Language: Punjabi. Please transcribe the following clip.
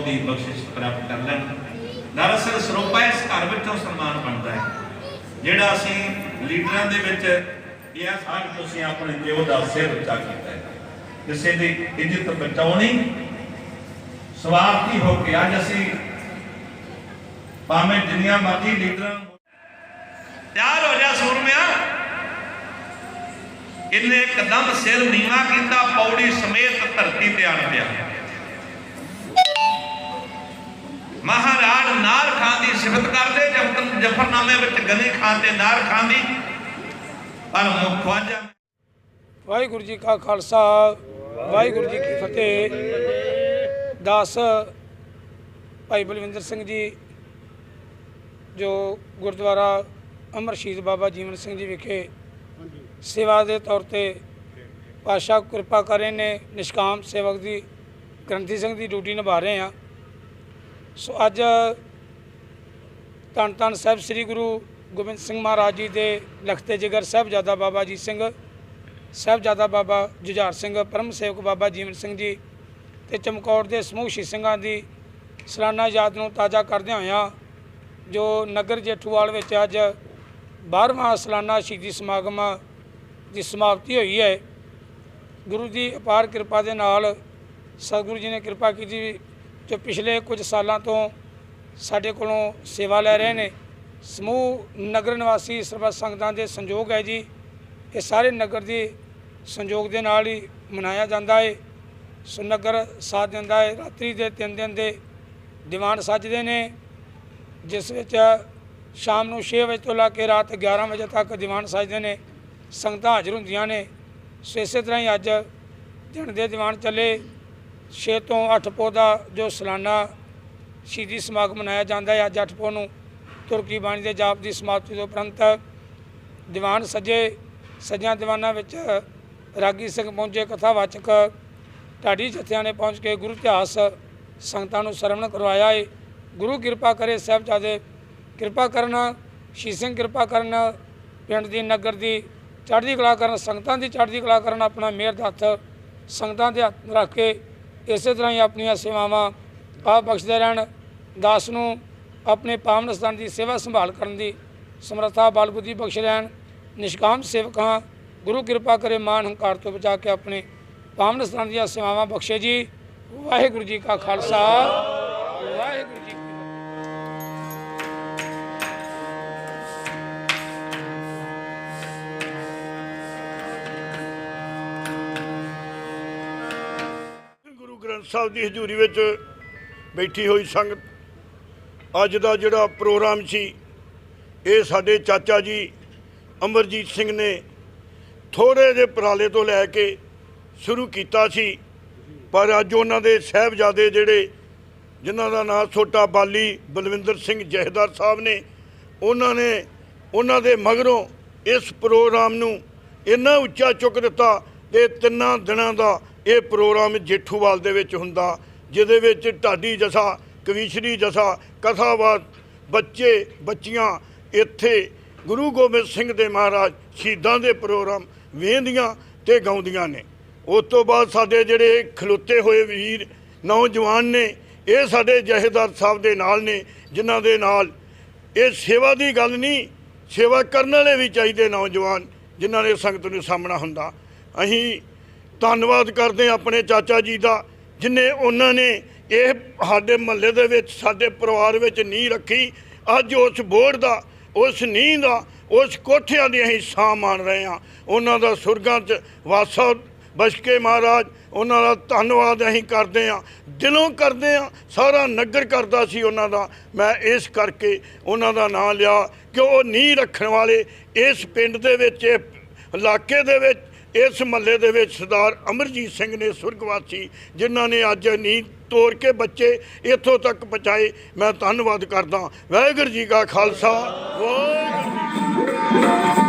ਦੀ ਬਖਸ਼ਿਸ਼ ਪ੍ਰਾਪਤ ਕਰ ਲੈਣ। ਦਰਅਸਲ ਸਰੋਪਾ ਇਸ ਘਰ ਵਿੱਚੋਂ ਸਨਮਾਨ ਬਣਦਾ ਹੈ। ਜਿਹੜਾ ਅਸੀਂ ਲੀਡਰਾਂ ਦੇ ਵਿੱਚ ਇਹ ਅੱਜ ਤੁਸੀਂ ਆਪਣੇ ਜਿਉ ਦਾ ਸਿਰ ਉੱਚਾ ਕੀਤਾ ਹੈ। ਕਿਸੇ ਦੀ ਇੱਜ਼ਤ ਬਚਾਉਣੀ, ਸਵਾਰਥੀ ਹੋ ਕੇ ਅੱਜ ਅਸੀਂ ਭਾਵੇਂ ਜਿੰਨੀਆਂ ਮਰਜ਼ੀ ਲੀਡਰਾਂ ਨੂੰ ਤਿਆਰ ਹੋ ਜਾ ਸੂਰਮਿਆ ਇਹਨੇ ਕਦਮ ਸਿਰ ਨੀਵਾ ਕੀਤਾ, ਪੌੜੀ ਸਮੇਤ ਧਰਤੀ ਤੇ ਆਣ ਪਿਆ। ਮਹਾਰਾਜ ਨਾਰ ਖਾਨ ਦੀ ਸਿਫਤ ਕਰਦੇ ਜਫਰ ਜਫਰਨਾਮੇ ਵਿੱਚ ਗਨੀ ਖਾਨ ਤੇ ਨਾਰ ਖਾਨ ਦੀ। ਪਰ ਮੁੱਖ ਵਾਹਿਗੁਰੂ ਜੀ ਕਾ ਖਾਲਸਾ, ਵਾਹਿਗੁਰੂ ਜੀ ਕੀ ਫਤਿਹ। ਦਾਸ ਭਾਈ ਬਲਵਿੰਦਰ ਸਿੰਘ ਜੀ, ਜੋ ਗੁਰਦੁਆਰਾ ਅਮਰ ਸ਼ਹੀਦ ਬਾਬਾ ਜੀਵਨ ਸਿੰਘ ਜੀ ਵਿਖੇ ਸੇਵਾ ਦੇ ਤੌਰ ਤੇ ਪਾਸ਼ਾ ਕਿਰਪਾ ਕਰ ਰਹੇ ਨੇ, ਨਿਸ਼ਕਾਮ ਸੇਵਕ ਦੀ, ਗ੍ਰੰਥੀ ਸਿੰਘ ਦੀ ਡਿਊਟੀ ਨਿਭਾ ਰਹੇ ਆ ਸੋ ਅੱਜ ਧੰਨ ਧੰਨ ਸਾਹਿਬ ਸ੍ਰੀ ਗੁਰੂ ਗੋਬਿੰਦ ਸਿੰਘ ਮਹਾਰਾਜ ਜੀ ਦੇ ਲਖਤੇ ਜਿਗਰ ਸਾਹਿਬਜ਼ਾਦਾ ਬਾਬਾ ਜੀ ਸਿੰਘ, ਸਾਹਿਬਜ਼ਾਦਾ ਬਾਬਾ ਜੁਝਾਰ ਸਿੰਘ, ਪਰਮ ਸੇਵਕ ਬਾਬਾ ਜੀਵਨ ਸਿੰਘ ਜੀ ਤੇ ਚਮਕੌਰ ਦੇ ਸਮੂਹ ਸ਼ਹੀਦ ਸਿੰਘਾਂ ਦੀ ਸਲਾਨਾ ਯਾਦ ਨੂੰ ਤਾਜ਼ਾ ਕਰਦਿਆਂ ਹੋਇਆਂ ਜੋ ਨਗਰ ਜੇਠੂਵਾਲ ਵਿੱਚ ਅੱਜ 12ਵਾਂ ਸਲਾਨਾ ਸ਼ਹੀਦੀ ਸਮਾਗਮ ਦੀ ਸਮਾਪਤੀ ਹੋਈ ਹੈ। ਗੁਰੂ ਦੀ ਅਪਾਰ ਕਿਰਪਾ ਦੇ ਨਾਲ ਸਤਿਗੁਰੂ ਜੀ ਨੇ ਕਿਰਪਾ ਕੀਤੀ ਜੋ ਪਿਛਲੇ ਕੁਝ ਸਾਲਾਂ ਤੋਂ ਸਾਡੇ ਕੋਲੋਂ ਸੇਵਾ ਲੈ ਰਹੇ ਨੇ, ਸਮੂਹ ਨਗਰ ਨਿਵਾਸੀ ਸਰਬੱਤ ਸੰਗਤਾਂ ਦੇ ਸੰਯੋਗ ਹੈ ਜੀ। ਇਹ ਸਾਰੇ ਨਗਰ ਦੀ ਸੰਯੋਗ ਦੇ ਨਾਲ ਹੀ ਮਨਾਇਆ ਜਾਂਦਾ ਹੈ ਸੋ ਨਗਰ ਸਾਥ ਦਿੰਦਾ ਹੈ ਰਾਤਰੀ ਦੇ ਤਿੰਨ ਦਿਨ ਦੇ ਦੀਵਾਨ ਸੱਜਦੇ ਨੇ, ਜਿਸ ਵਿੱਚ ਸ਼ਾਮ ਨੂੰ 6 ਵਜੇ ਤੋਂ ਲਾ ਕੇ ਰਾਤ 11 ਵਜੇ ਤੱਕ ਦੀਵਾਨ ਸੱਜਦੇ ਨੇ, ਸੰਗਤਾਂ ਹਾਜ਼ਰ ਹੁੰਦੀਆਂ ਨੇ। ਸੋ ਇਸੇ ਤਰ੍ਹਾਂ ਹੀ ਅੱਜ ਦਿਨ ਦੇ ਦੀਵਾਨ ਚੱਲੇ। 6 ਤੋਂ 8 ਪੋ ਦਾ ਜੋ ਸਾਲਾਨਾ ਸ਼ਹੀਦੀ ਸਮਾਗਮ ਮਨਾਇਆ ਜਾਂਦਾ ਹੈ, ਅੱਜ 8 ਪੋ ਨੂੰ ਤੁਰਕੀ ਬਾਣੀ ਦੇ ਜਾਪ ਦੀ ਸਮਾਪਤੀ ਤੋਂ ਉਪਰੰਤ ਦੀਵਾਨ ਸਜੇ ਸੱਜਿਆਂ ਦੀਵਾਨਾਂ ਵਿੱਚ ਰਾਗੀ ਸਿੰਘ ਪਹੁੰਚੇ, ਕਥਾਵਾਚਕ ਢਾਡੀ ਜਥਿਆਂ ਨੇ ਪਹੁੰਚ ਕੇ ਗੁਰੂ ਇਤਿਹਾਸ ਸੰਗਤਾਂ ਨੂੰ ਸਰਵਣ ਕਰਵਾਇਆ ਏ। ਗੁਰੂ ਕਿਰਪਾ ਕਰੇ ਸਾਹਿਬਜ਼ਾਦੇ, ਕਿਰਪਾ ਕਰਨ ਸ਼ੀਸ਼ ਸਿੰਘ ਕਿਰਪਾ ਕਰਨ, ਪਿੰਡ ਦੀ, ਨਗਰ ਦੀ, ਚੜ੍ਹਦੀ ਕਲਾ ਕਰਨ, ਸੰਗਤਾਂ ਦੀ ਚੜ੍ਹਦੀ ਕਲਾ ਕਰਨ, ਆਪਣਾ ਮਿਹਰ ਦਾ ਹੱਥ ਸੰਗਤਾਂ ਦੇ ਹੱਥ ਰੱਖ ਕੇ ਇਸੇ ਤਰ੍ਹਾਂ ਹੀ ਆਪਣੀਆਂ ਸੇਵਾਵਾਂ ਆਪ ਬਖਸ਼ਦੇ ਰਹਿਣ, ਦਾਸ ਨੂੰ ਆਪਣੇ ਪਾਵਨ ਸਥਾਨ ਦੀ ਸੇਵਾ ਸੰਭਾਲ ਕਰਨ ਦੀ ਸਮਰੱਥਾ ਬਲ ਬੁੱਧੀ ਬਖਸ਼ ਰਹਿਣ, ਨਿਸ਼ਕਾਮ ਸੇਵਕ ਹਾਂ ਗੁਰੂ ਕਿਰਪਾ ਕਰੇ ਮਾਨ ਹੰਕਾਰ ਤੋਂ ਬਚਾ ਕੇ ਆਪਣੇ ਪਾਵਨ ਸਥਾਨ ਦੀਆਂ ਸੇਵਾਵਾਂ ਬਖਸ਼ੇ ਜੀ। ਵਾਹਿਗੁਰੂ ਜੀ ਕਾ ਖਾਲਸਾ। ਗ੍ਰੰਥ ਸਾਹਿਬ ਦੀ ਹਜ਼ੂਰੀ ਵਿੱਚ ਬੈਠੀ ਹੋਈ ਸੰਗਤ, ਅੱਜ ਦਾ ਜਿਹੜਾ ਪ੍ਰੋਗਰਾਮ ਸੀ, ਇਹ ਸਾਡੇ ਚਾਚਾ ਜੀ ਅਮਰਜੀਤ ਸਿੰਘ ਨੇ ਥੋੜੇ ਜਿਹੇ ਪਰਾਲੇ ਤੋਂ ਲੈ ਕੇ ਸ਼ੁਰੂ ਕੀਤਾ ਸੀ, ਪਰ ਅੱਜ ਉਹਨਾਂ ਦੇ ਸਹਿਬਜ਼ਾਦੇ ਜਿਹੜੇ, ਜਿਨ੍ਹਾਂ ਦਾ ਨਾਮ ਛੋਟਾ ਬਾਲੀ ਬਲਵਿੰਦਰ ਸਿੰਘ ਜਹੇਦਾਰ ਸਾਹਿਬ ਨੇ, ਉਹਨਾਂ ਨੇ, ਉਹਨਾਂ ਦੇ ਮਗਰੋਂ ਇਸ ਪ੍ਰੋਗਰਾਮ ਨੂੰ ਇੰਨਾ ਉੱਚਾ ਚੁੱਕ ਦਿੱਤਾ ਤੇ ਤਿੰਨਾਂ ਦਿਨਾਂ ਦਾ ਇਹ ਪ੍ਰੋਗਰਾਮ ਜੇਠੂਵਾਲ ਦੇ ਵਿੱਚ ਹੁੰਦਾ, ਜਿਹਦੇ ਵਿੱਚ ਢਾਡੀ ਜਸਾ, ਕਵੀਸ਼ਰੀ ਜਸਾ, ਕਥਾਵਾਦ, ਬੱਚੇ, ਬੱਚੀਆਂ ਇੱਥੇ ਗੁਰੂ ਗੋਬਿੰਦ ਸਿੰਘ ਦੇ ਮਹਾਰਾਜ ਸ਼ਹੀਦਾਂ ਦੇ ਪ੍ਰੋਗਰਾਮ ਵੇਂਦੀਆਂ ਤੇ ਗਾਉਂਦੀਆਂ ਨੇ। ਉਸ ਤੋਂ ਬਾਅਦ ਸਾਡੇ ਜਿਹੜੇ ਖਲੋਤੇ ਹੋਏ ਵੀਰ, ਨੌਜਵਾਨ ਨੇ, ਇਹ ਸਾਡੇ ਜਹੇਦਾਰ ਸਾਹਿਬ ਦੇ ਨਾਲ ਨੇ, ਜਿਨ੍ਹਾਂ ਦੇ ਨਾਲ ਇਹ ਸੇਵਾ ਦੀ ਗੱਲ ਨਹੀਂ, ਸੇਵਾ ਕਰਨ ਵਾਲੇ ਵੀ ਚਾਹੀਦੇ ਨੌਜਵਾਨ, ਜਿਨ੍ਹਾਂ ਨੇ ਸੰਗਤ ਨੂੰ ਸਾਹਮਣਾ ਹੁੰਦਾ। ਅਸੀਂ ਧੰਨਵਾਦ ਕਰਦੇ ਹਾਂ ਆਪਣੇ ਚਾਚਾ ਜੀ ਦਾ, ਜਿਨੇ ਉਹਨਾਂ ਨੇ ਇਹ ਸਾਡੇ ਮਹੱਲੇ ਦੇ ਵਿੱਚ, ਸਾਡੇ ਪਰਿਵਾਰ ਵਿੱਚ ਨੀਂਹ ਰੱਖੀ। ਅੱਜ ਉਸ ਬੋਰਡ ਦਾ, ਉਸ ਨੀਂਹ ਦਾ, ਉਸ ਕੋਠਿਆਂ ਦੀ ਅਸੀਂ ਸਾਂ ਮਾਣ ਰਹੇ ਹਾਂ। ਉਹਨਾਂ ਦਾ ਸੁਰਗਾਂ 'ਚ ਵਾਸਾ ਬਸ਼ਕੇ ਮਹਾਰਾਜ, ਉਹਨਾਂ ਦਾ ਧੰਨਵਾਦ ਅਸੀਂ ਕਰਦੇ ਹਾਂ। ਦਿਲੋਂ ਕਰਦੇ ਹਾਂ, ਸਾਰਾ ਨਗਰ ਕਰਦਾ ਸੀ ਉਹਨਾਂ ਦਾ। ਮੈਂ ਇਸ ਕਰਕੇ ਉਹਨਾਂ ਦਾ ਨਾਂ ਲਿਆ ਕਿ ਉਹ ਨੀਂਹ ਰੱਖਣ ਵਾਲੇ ਇਸ ਪਿੰਡ ਦੇ ਵਿੱਚ ਇਲਾਕੇ ਦੇ ਵਿੱਚ ਇਸ ਮਹੱਲੇ ਦੇ ਵਿੱਚ ਸਰਦਾਰ ਅਮਰਜੀਤ ਸਿੰਘ ਨੇ ਸੁਰਗਵਾਸੀ ਜਿਨ੍ਹਾਂ ਨੇ ਅੱਜ ਨੀਂਹ ਤੋੜ ਕੇ ਬੱਚੇ ਇੱਥੋਂ ਤੱਕ ਪਹੁੰਚਾਏ, ਮੈਂ ਧੰਨਵਾਦ ਕਰਦਾ। ਵਾਹਿਗੁਰੂ ਜੀ ਕਾ ਖਾਲਸਾ। ਵਾਹਿਗੁਰੂ ਜੀ